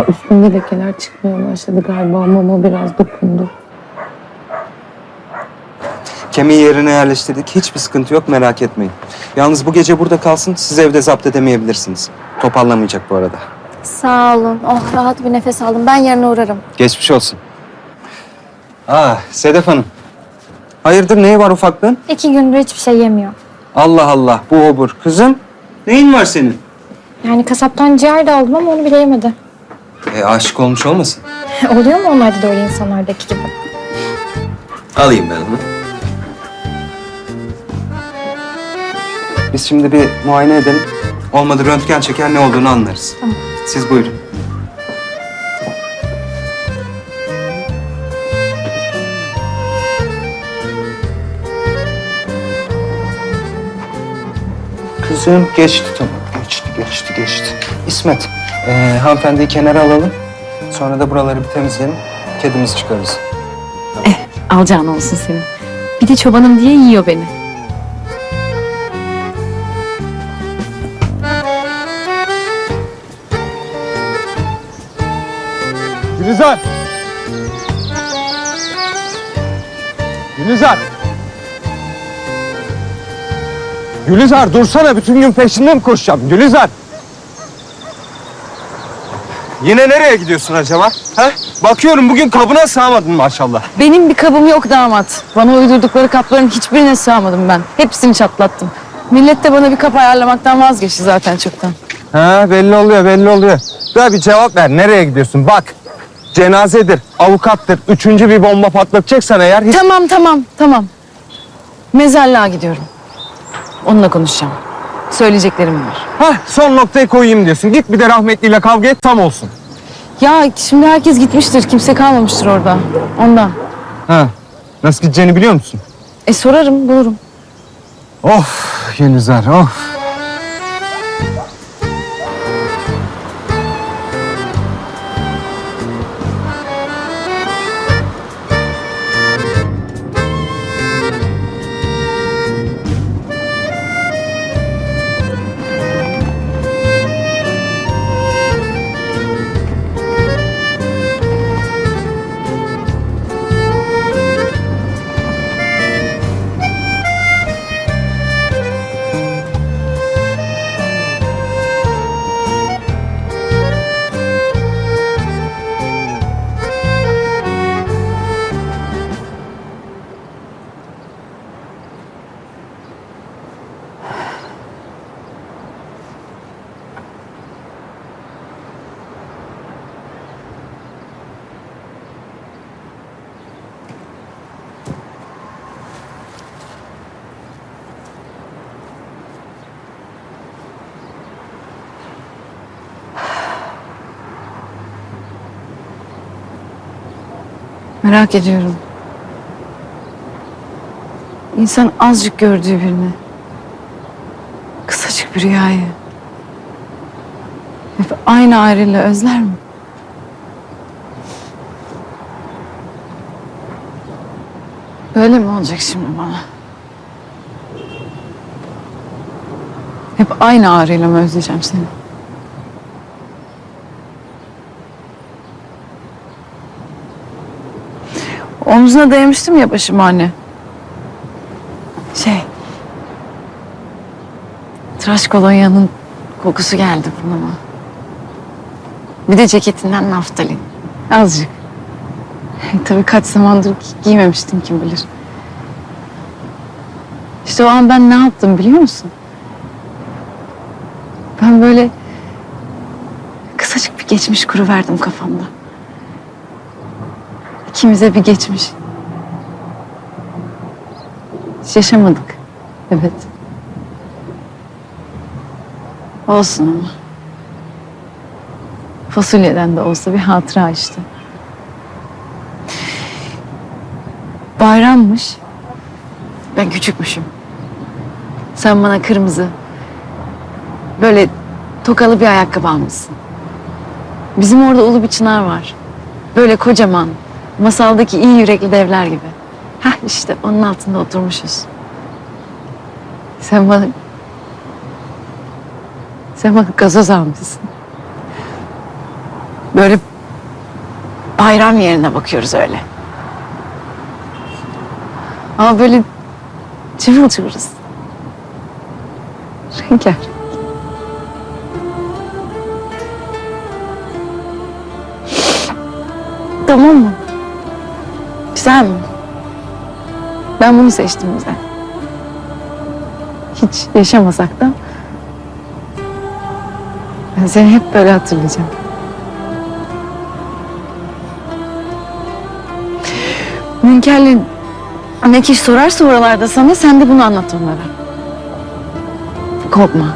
Ya üstünde lekeler çıkmaya başladı galiba. Mama biraz dokundu. Kemiği yerine yerleştirdik. Hiçbir sıkıntı yok merak etmeyin. Yalnız bu gece burada kalsın. Siz evde zapt edemeyebilirsiniz. Toparlamayacak bu arada. Sağ olun. Oh rahat bir nefes aldım. Ben yarın uğrarım. Geçmiş olsun. Aa Sedef Hanım. Hayırdır neyi var ufaklığın? İki gündür hiçbir şey yemiyor. Allah Allah bu obur. Kızım neyin var senin? Yani kasaptan ciğer de aldım ama onu bile yemedi. E, aşık olmuş olmasın? Oluyor mu onlarda da öyle insanlardaki gibi? Alayım ben onu. Biz şimdi bir muayene edelim. Olmadı röntgen çeker ne olduğunu anlarız. Tamam. Siz buyurun. Kızım geçti tamam. Geçti, geçti, geçti. İsmet, ee, hanımefendiyi kenara alalım. Sonra da buraları bir temizleyelim. Kedimizi çıkarırız. Alacağın olsun senin. Bir de çobanım diye yiyor beni. Gülizar! Gülizar! Gülizar dursana bütün gün peşinde mi koşacağım? Gülizar! Yine nereye gidiyorsun acaba? Ha? Bakıyorum bugün kabına sığamadın maşallah. Benim bir kabım yok damat. Bana uydurdukları kapların hiçbirine sığamadım ben. Hepsini çatlattım. Millet de bana bir kap ayarlamaktan vazgeçti zaten çoktan. Ha belli oluyor belli oluyor. Daha bir cevap ver nereye gidiyorsun? Bak cenazedir, avukattır. Üçüncü bir bomba patlatacaksan eğer hiç... Tamam tamam tamam. Mezarlığa gidiyorum. Onunla konuşacağım. Söyleyeceklerim var. Hah son noktayı koyayım diyorsun. Git bir de rahmetliyle kavga et tam olsun. Ya şimdi herkes gitmiştir. Kimse kalmamıştır orada. Ondan. Ha nasıl gideceğini biliyor musun? E sorarım bulurum. Of Gülizar of. Merak ediyorum. İnsan azıcık gördüğü birini, kısacık bir rüyayı hep aynı ayrıyla özler mi? Böyle mi olacak şimdi bana? Hep aynı ağrıyla mı özleyeceğim seni? Omzuna dayamıştım ya başımı anne. Şey... Tıraş kolonyanın kokusu geldi burnuma. Bir de ceketinden naftalin. Azıcık. Tabii kaç zamandır gi- giymemiştim kim bilir. İşte o an ben ne yaptım biliyor musun? Ben böyle kısacık bir geçmiş kuru verdim kafamda. İkimize bir geçmiş. Hiç yaşamadık. Evet. Olsun ama. Fasulyeden de olsa bir hatıra işte. Bayrammış. Ben küçükmüşüm. Sen bana kırmızı, böyle tokalı bir ayakkabı almışsın. Bizim orada ulu bir çınar var. Böyle kocaman, masaldaki iyi yürekli devler gibi. Hah işte onun altında oturmuşuz. Sen bana... Sen bana gazoz almışsın. Böyle bayram yerine bakıyoruz öyle. Ama böyle cıvıl cıvırız. Renker. Tamam mı? Güzel mi? Ben bunu seçtim bize. Hiç yaşamasak da ben seni hep böyle hatırlayacağım. Münker'le ne kişi sorarsa oralarda sana sen de bunu anlat onlara. Korkma.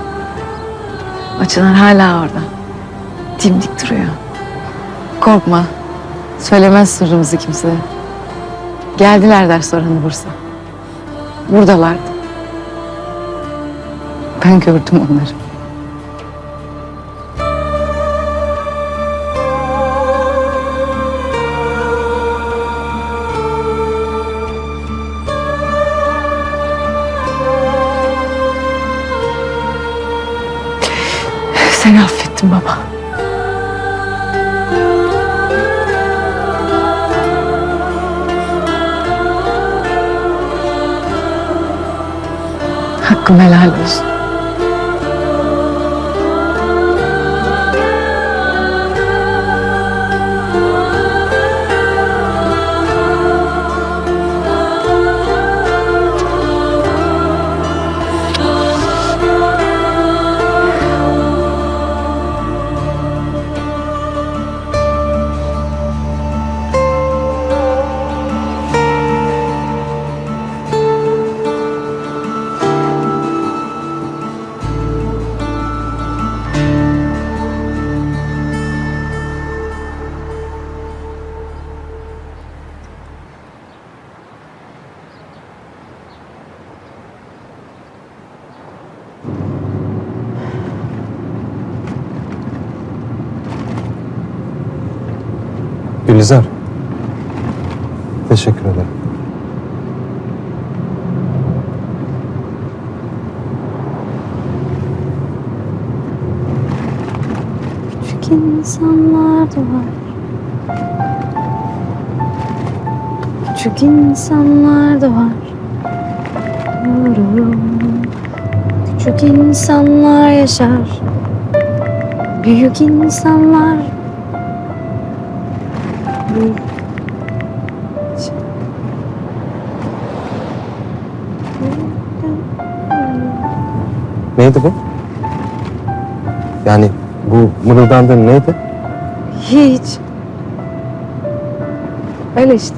O Çınar hala orada. Dimdik duruyor. Korkma. Söylemez sırrımızı kimseye. Geldiler der soranı Bursa. Buradalardı. Ben gördüm onları. Seni affettim baba. Hakkım helal olsun. Gülizar. Teşekkür ederim. Küçük insanlar da var. Küçük insanlar da var. Yorum. Küçük insanlar yaşar. Büyük insanlar. Neydi bu? Yani bu mırıldandığın neydi? Hiç. Öyle işte.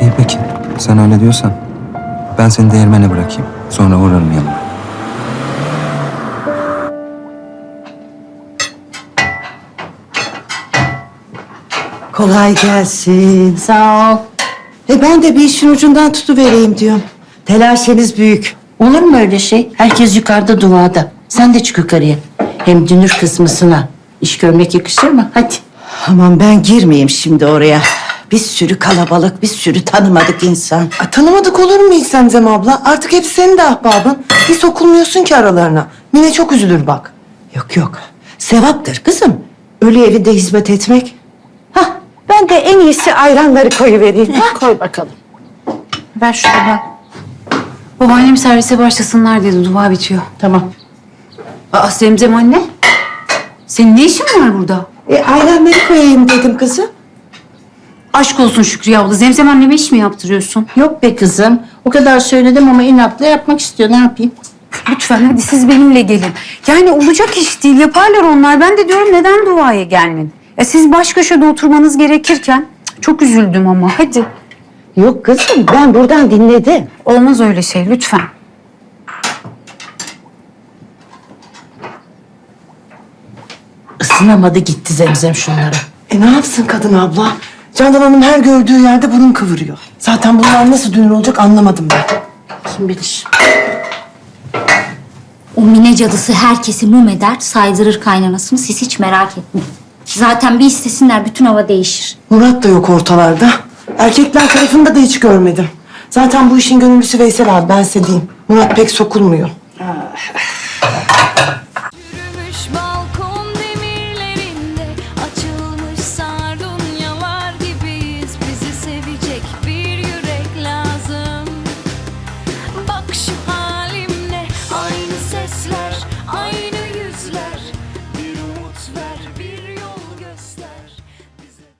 İyi peki. Sen öyle diyorsan. Ben seni değirmene bırakayım. Sonra uğrarım yanına. Kolay gelsin. Sağ ol. E ben de bir işin ucundan tutuvereyim diyorum. Telaşeniz büyük. Olur mu öyle şey? Herkes yukarıda duada. Sen de çık yukarıya. Hem dünür kısmısına. İş görmek yakışır mı? Hadi. Aman ben girmeyeyim şimdi oraya. Bir sürü kalabalık, bir sürü tanımadık insan. Ay, tanımadık olur mu hiç Zemzem abla? Artık hepsi senin de ahbabın. Bir sokulmuyorsun ki aralarına. Mine çok üzülür bak. Yok yok. Sevaptır kızım. Ölü evinde hizmet etmek. Ben de en iyisi ayranları koyuvereyim. Koy bakalım. Ver şunu ben. Babaannem servise başlasınlar dedi. Dua bitiyor. Tamam. Aa Zemzem anne. Senin ne işin var burada? E, ayranları koyayım dedim kızım. Aşk olsun Şükriye abla. Zemzem anneme iş mi yaptırıyorsun? Yok be kızım. O kadar söyledim ama inatla yapmak istiyor. Ne yapayım? Lütfen hadi siz benimle gelin. Yani olacak iş değil. Yaparlar onlar. Ben de diyorum neden duaya gelmedin? Ya siz baş köşede oturmanız gerekirken çok üzüldüm ama. Hadi. Yok kızım ben buradan dinledim. Olmaz öyle şey lütfen. Isınamadı gitti zemzem şunlara. E ne yapsın kadın abla? Candan Hanım her gördüğü yerde burun kıvırıyor. Zaten bunlar nasıl dünür olacak anlamadım ben. Kim bilir. O mine cadısı herkesi mum eder, saydırır kaynanasını. Siz hiç merak etmeyin. Zaten bir istesinler bütün hava değişir. Murat da yok ortalarda. Erkekler tarafında da hiç görmedim. Zaten bu işin gönüllüsü Veysel abi ben size diyeyim. Murat pek sokulmuyor.